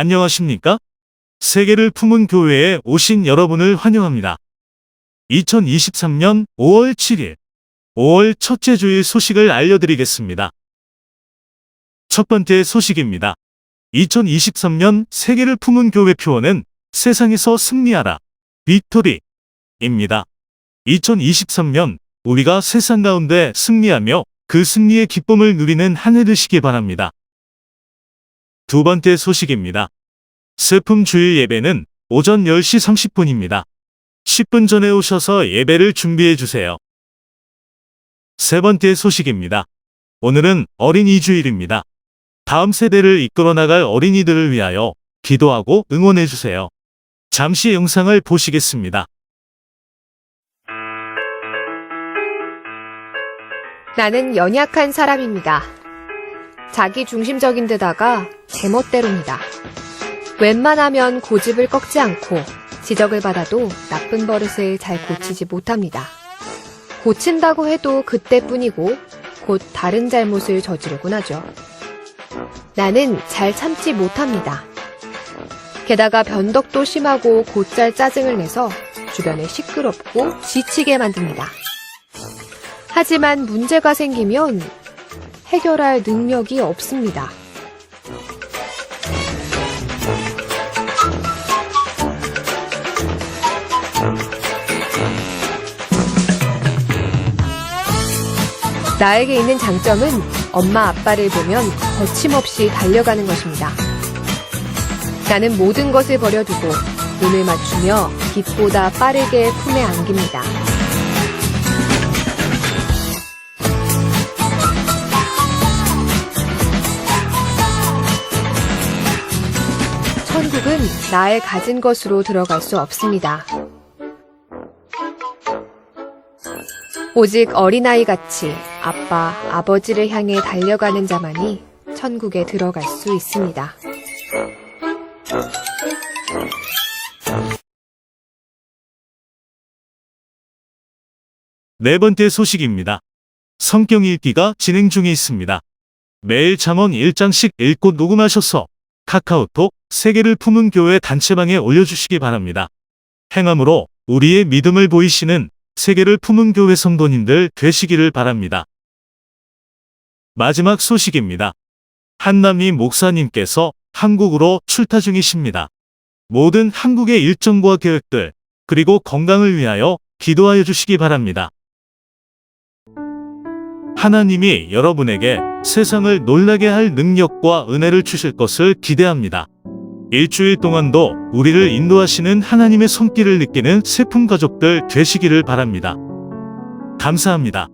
안녕하십니까? 세계를 품은 교회에 오신 여러분을 환영합니다. 2023년 5월 7일, 5월 첫째 주일 소식을 알려드리겠습니다. 첫 번째 소식입니다. 2023년 세계를 품은 교회 표어는 세상에서 승리하라, 빅토리입니다. 2023년 우리가 세상 가운데 승리하며 그 승리의 기쁨을 누리는 한 해 되시기 바랍니다. 두 번째 소식입니다. 슬픔 주일 예배는 오전 10시 30분입니다. 10분 전에 오셔서 예배를 준비해 주세요. 세 번째 소식입니다. 오늘은 어린이 주일입니다. 다음 세대를 이끌어 나갈 어린이들을 위하여 기도하고 응원해 주세요. 잠시 영상을 보시겠습니다. 나는 연약한 사람입니다. 자기 중심적인 데다가 제멋대로입니다. 웬만하면 고집을 꺾지 않고 지적을 받아도 나쁜 버릇을 잘 고치지 못합니다. 고친다고 해도 그때뿐이고 곧 다른 잘못을 저지르곤 하죠. 나는 잘 참지 못합니다. 게다가 변덕도 심하고 곧잘 짜증을 내서 주변에 시끄럽고 지치게 만듭니다. 하지만 문제가 생기면 해결할 능력이 없습니다. 나에게 있는 장점은 엄마 아빠를 보면 거침없이 달려가는 것입니다. 나는 모든 것을 버려두고 눈을 맞추며 빛보다 빠르게 품에 안깁니다. 천국은 나의 가진 것으로 들어갈 수 없습니다. 오직 어린아이 같이 아빠, 아버지를 향해 달려가는 자만이 천국에 들어갈 수 있습니다. 네 번째 소식입니다. 성경 읽기가 진행 중에 있습니다. 매일 잠언 1장씩 읽고 녹음하셔서 카카오톡 세계를 품은 교회 단체방에 올려주시기 바랍니다. 행함으로 우리의 믿음을 보이시는 세계를 품은 교회 성도님들 되시기를 바랍니다. 마지막 소식입니다. 한남희 목사님께서 한국으로 출타 중이십니다. 모든 한국의 일정과 계획들, 그리고 건강을 위하여 기도하여 주시기 바랍니다. 하나님이 여러분에게 세상을 놀라게 할 능력과 은혜를 주실 것을 기대합니다. 일주일 동안도 우리를 인도하시는 하나님의 손길을 느끼는 세품 가족들 되시기를 바랍니다. 감사합니다.